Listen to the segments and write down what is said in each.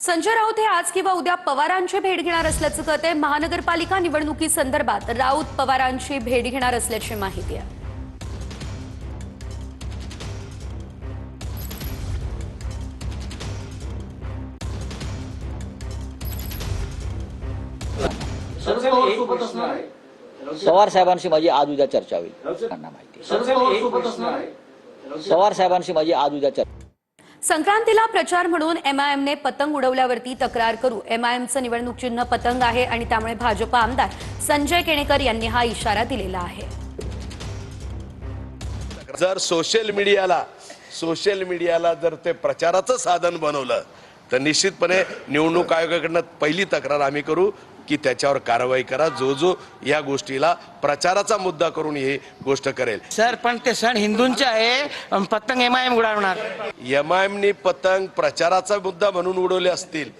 संजय राऊत हे आज किंवा उद्या पवारांची भेट घेणार असल्याचं कळतंय. महानगरपालिका निवडणुकीसंदर्भात राऊत पवारांची भेट घेणार असल्याची माहिती आहे. पवार सोबत असणार आहे? पवार साहेबांशी माझी आज उद्या चर्चा होईल. त्यांना माहिती. पवार साहेबांशी माझी आज उद्या चर्चा संक्रांतीला प्रचार म्हणून एमआयएमने पतंग उडवल्यावरती तक्रार करू. एमआयएमचं निवडणूक चिन्ह पतंग आहे आणि त्यामुळे भाजप आमदार संजय केणेकर यांनी हा इशारा दिलेला आहे. जर सोशल मीडियाला सोशल मीडियाला जर ते प्रचाराचं साधन बनवलं तर निश्चितपणे निवडणूक आयोगाकडनं पहिली तक्रार आम्ही करू. की त्याच्यावर कारवाई करा जो जो या गोष्टीला प्रचाराचा मुद्दा करून ही गोष्ट करेल. सर पण ते सण हिंदूंचे आहे पतंग एम आय एम उडवणार. एम आय एमनी पतंग प्रचाराचा मुद्दा म्हणून उडवले असतील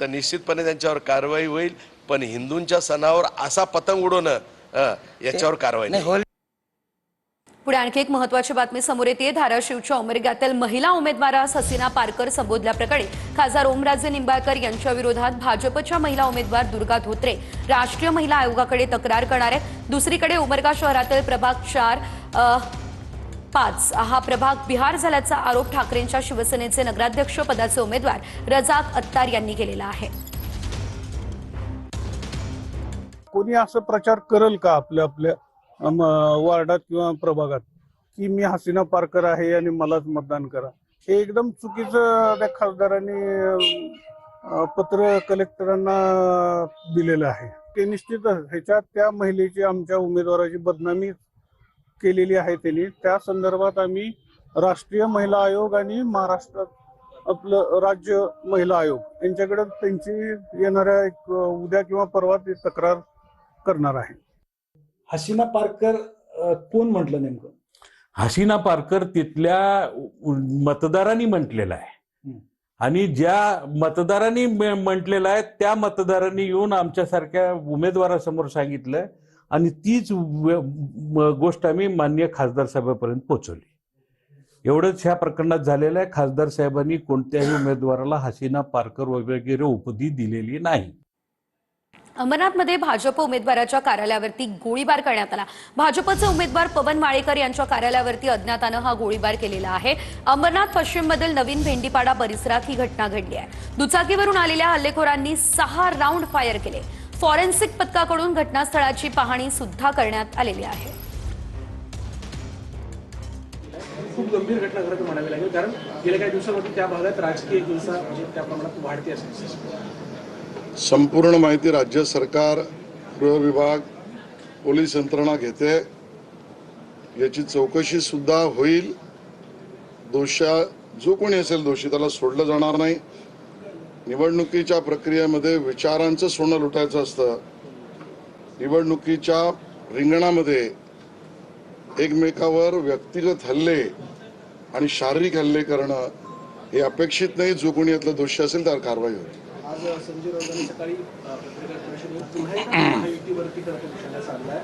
तर निश्चितपणे त्यांच्यावर कारवाई होईल पण हिंदूंच्या सणावर असा पतंग उडवणं याच्यावर कारवाई नाही पुढे आणखी एक महत्वाची बातमी समोर येते धाराशिवच्या उमरग्यातील महिला उमेदवारास हसीना पारकर संबोधल्याप्रकरणी खासदार ओमराजे निंबाळकर यांच्या विरोधात भाजपच्या महिला उमेदवार दुर्गा धोत्रे राष्ट्रीय महिला आयोगाकडे तक्रार करणार आहेत. दुसरीकडे उमरगा शहरातील प्रभाग चार पाच हा प्रभाग बिहार झाल्याचा आरोप ठाकरेंच्या शिवसेनेचे नगराध्यक्ष पदाचे उमेदवार रजाक अत्तार यांनी केलेला आहे. कोणी असं प्रचार करल का आपल्या आपल्या वार्डात किंवा प्रभागात की मी हसीना पारकर आहे आणि मलाच मतदान करा. हे एकदम चुकीचं त्या खासदारांनी पत्र कलेक्टरांना दिलेलं आहे. ते निश्चितच ह्याच्यात त्या महिलेची आमच्या उमेदवाराची बदनामी केलेली आहे त्यांनी. त्या संदर्भात आम्ही राष्ट्रीय महिला आयोग आणि महाराष्ट्रात आपलं राज्य महिला आयोग यांच्याकडे त्यांची येणाऱ्या एक उद्या किंवा परवा ती तक्रार करणार आहे. हसीना पारकर कोण म्हटलं नेमकं? हसीना पारकर तिथल्या मतदारांनी म्हटलेलं आहे. आणि ज्या मतदारांनी म्हटलेलं आहे त्या मतदारांनी येऊन आमच्यासारख्या उमेदवारासमोर सांगितलं आणि तीच गोष्ट आम्ही मान्य खासदार साहेबापर्यंत पोहोचवली. एवढंच ह्या प्रकरणात झालेलं आहे. खासदार साहेबांनी कोणत्याही उमेदवाराला हसीना पारकर वगैरे उपाधी दिलेली नाही. अमरनाथमध्ये भाजप उमेदवाराच्या कार्यालयावरती गोळीबार करण्यात आला. भाजपचे उमेदवार पवन माळेकर यांच्या कार्यालयावरती अज्ञातानं हा गोळीबार केलेला आहे. अमरनाथ पश्चिममधील नवीन भेंडीपाडा परिसरात ही घटना घडली आहे. दुचाकीवरून आलेल्या हल्लेखोरांनी सहा राऊंड फायर केले. फॉरेन्सिक पथकाकडून घटनास्थळाची पाहणी सुद्धा करण्यात आलेली आहे. खूप गंभीर घटना खरं तर म्हणावी लागेल कारण गेल्या काही दिवसामध्ये त्या भागात राजकीय हिंसा म्हणजे त्या प्रमाणात वाढते असेल संपूर्ण माहिती राज्य सरकार गृह विभाग पोलीस यंत्रणा घेते. याची चौकशी सुद्धा होईल. दोषा जो कोणी असेल दोषी त्याला सोडलं जाणार नाही. निवडणुकीच्या प्रक्रियेमध्ये विचारांचं सोनं लुटायचं असतं. निवडणुकीच्या रिंगणामध्ये एकमेकावर व्यक्तिगत हल्ले आणि शारीरिक हल्ले करणं हे अपेक्षित नाही. जो कोणी यातला दोषी असेल त्यावर कारवाई होईल. आज संजय राऊतांनी सकाळी पत्रकार परिषदेत पुन्हा एकदा महायुतीवरती खरं निशाणा साधलाय.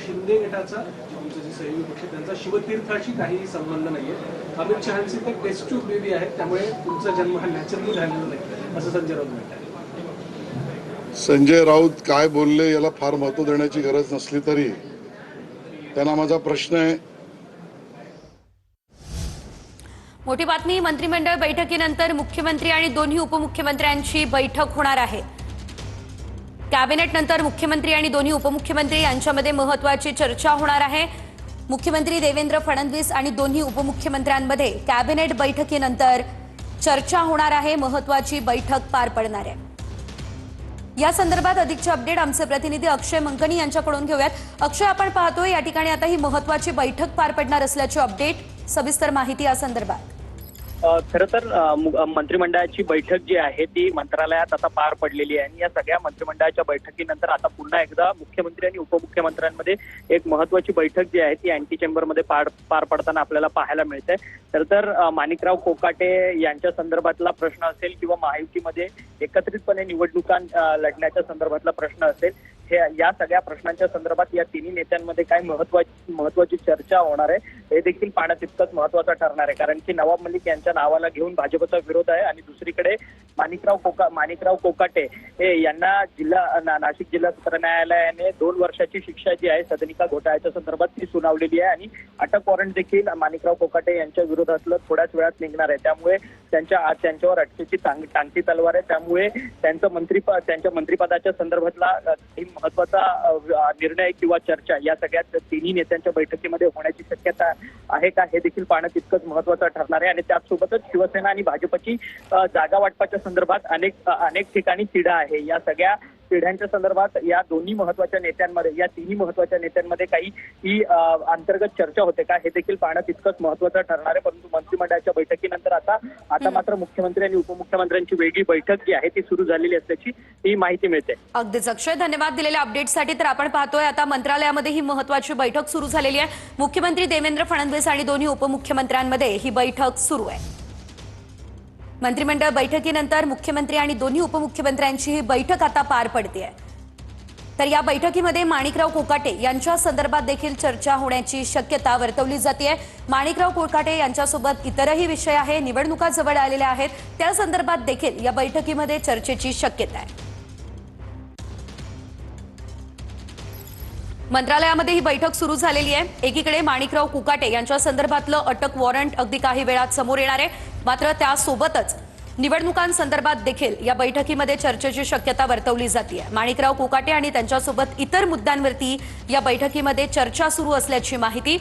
शिंदे गटाचा तुमचे तुमचं जे सहयोगी पक्ष त्यांचा शिवतीर्थाशी काही संबंध नाहीये. अमित शहाचे ते टेस्ट ट्यूब बेबी आहेत त्यामुळे तुमचा जन्म हा नॅचरली झालेला नाही असं संजय राऊत म्हणतात. संजय राऊत काय बोलले याला फार महत्त्व देण्याची गरज नसली तरी त्यांना माझा प्रश्न आहे मोठी बातमी मंत्रिमंडळ बैठकीनंतर मुख्यमंत्री आणि दोन्ही उपमुख्यमंत्र्यांची बैठक होणार आहे. कॅबिनेट नंतर मुख्यमंत्री आणि दोन्ही उपमुख्यमंत्री यांच्यामध्ये महत्वाची चर्चा होणार आहे. मुख्यमंत्री देवेंद्र फडणवीस आणि दोन्ही उपमुख्यमंत्र्यांमध्ये कॅबिनेट बैठकीनंतर चर्चा होणार आहे महत्वाची बैठक पार पडणार आहे. या संदर्भात अधिकचे अपडेट आमचे प्रतिनिधी अक्षय मंकणी यांच्याकडून घेऊयात. अक्षय आपण पाहतोय या ठिकाणी आता ही महत्वाची बैठक पार पडणार असल्याची अपडेट. सविस्तर माहिती या संदर्भात. खरं तर मंत्रिमंडळाची बैठक जी आहे ती मंत्रालयात आता पार पडलेली आहे. आणि या सगळ्या मंत्रिमंडळाच्या बैठकीनंतर आता पुन्हा एकदा मुख्यमंत्री आणि उपमुख्यमंत्र्यांमध्ये एक महत्वाची बैठक जी आहे ती अँटी चेंबरमध्ये पार पार पडताना आपल्याला पाहायला मिळते तर तर माणिकराव कोकाटे यांच्या संदर्भातला प्रश्न असेल किंवा महायुतीमध्ये एकत्रितपणे निवडणुका लढण्याच्या संदर्भातला प्रश्न असेल हे या सगळ्या प्रश्नांच्या संदर्भात या तिन्ही नेत्यांमध्ये काय महत्वाची महत्वाची चर्चा होणार आहे हे देखील पाहणं तितकंच महत्वाचं ठरणार आहे. कारण की नवाब मलिक यांच्या नावाला घेऊन भाजपचा विरोध आहे आणि दुसरीकडे माणिकराव कोका माणिकराव कोकाटे हे यांना जिल्हा ना- नाशिक जिल्हा सत्र न्यायालयाने दोन वर्षाची शिक्षा जी आहे सदनिका घोटाळ्याच्या संदर्भात ती सुनावलेली आहे आणि अटक वॉरंट देखील माणिकराव कोकाटे यांच्या विरोधातलं थोड्याच वेळात निघणार आहे. त्यामुळे त्यांच्या आज त्यांच्यावर अटकेची टांग टांगती तलवार आहे. त्यामुळे त्यांचं मंत्री त्यांच्या मंत्रिपदाच्या संदर्भातला काही महत्त्वाचा निर्णय किंवा चर्चा या सगळ्यात तिन्ही नेत्यांच्या बैठकीमध्ये होण्याची शक्यता आहे का हे देखील पाहणं तितकंच महत्वाचं ठरणार आहे. आणि त्याचसोबतच शिवसेना आणि भाजपची जागा वाटपाच्या संदर्भात अनेक अनेक ठिकाणी तिढा आहे. या सगळ्या तिढ्यांच्या संदर्भात या दोन्ही महत्त्वाच्या नेत्यांमध्ये या तिन्ही महत्त्वाच्या नेत्यांमध्ये काही ही अंतर्गत चर्चा होते का हे देखील पाहणं तितकंच महत्वाचं ठरणार आहे. परंतु मंत्रिमंडळाच्या बैठकीनंतर आता आता मात्र मुख्यमंत्री आणि उपमुख्यमंत्र्यांची वेगळी बैठक जी आहे ती सुरू झालेली असल्याची ही माहिती मिळते. अगदीच अक्षय धन्यवाद दिलेल्या अपडेटसाठी तर आपण पाहतोय आता मंत्रालयामध्ये ही महत्वाची बैठक सुरू झालेली आहे. मुख्यमंत्री देवेंद्र फडणवीस आणि दोन्ही उपमुख्यमंत्र्यांमध्ये ही बैठक सुरू आहे. मंत्रिमंडळ बैठकीनंतर मुख्यमंत्री आणि दोन्ही उपमुख्यमंत्र्यांची ही बैठक आता पार पडते तर या बैठकीमध्ये माणिकराव कोकाटे यांच्या संदर्भात देखील चर्चा होण्याची शक्यता वर्तवली जाते माणिकराव कोकाटे यांच्यासोबत इतरही विषय आहे निवडणुका जवळ आलेल्या आहेत. त्या संदर्भात देखील या बैठकीमध्ये चर्चेची शक्यता आहे. मंत्रालयामध्ये ही बैठक सुरू झालेली आहे. एकीकडे माणिकराव कुकाटे यांच्या संदर्भातलं अटक वॉरंट अगदी काही वेळात समोर येणार आहे. मात्र त्यासोबतच निवडणुकांसंदर्भात देखील या बैठकीमध्ये चर्चेची शक्यता वर्तवली जाते माणिकराव कुकाटे आणि त्यांच्यासोबत इतर मुद्द्यांवरती या बैठकीमध्ये चर्चा सुरू असल्याची माहिती